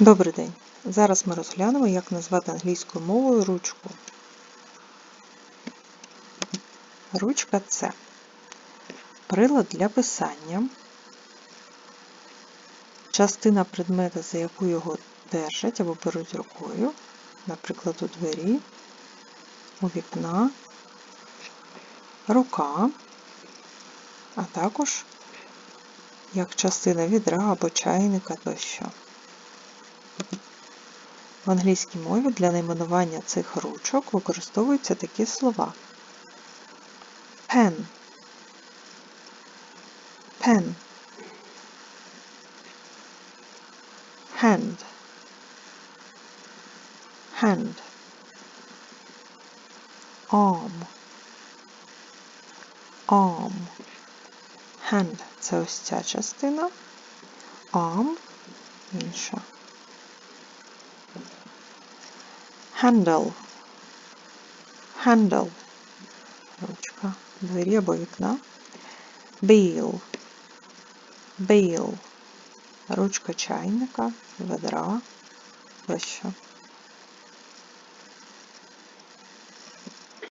Добрий день! Зараз ми розглянемо, як назвати англійською мовою ручку. Ручка це прилад для писання, частина предмета, за яку його держать або беруть рукою, наприклад, у двері, у вікна, рука, а також як частина відра або чайника тощо. В англійській мові для найменування цих ручок використовуються такі слова. Pen, pen, hand, hand, arm, arm, hand – це ось ця частина, arm – інша. Handle. Handle. Ручка двері або вікна. Bill. Bill. Ручка чайника, ведра, тощо.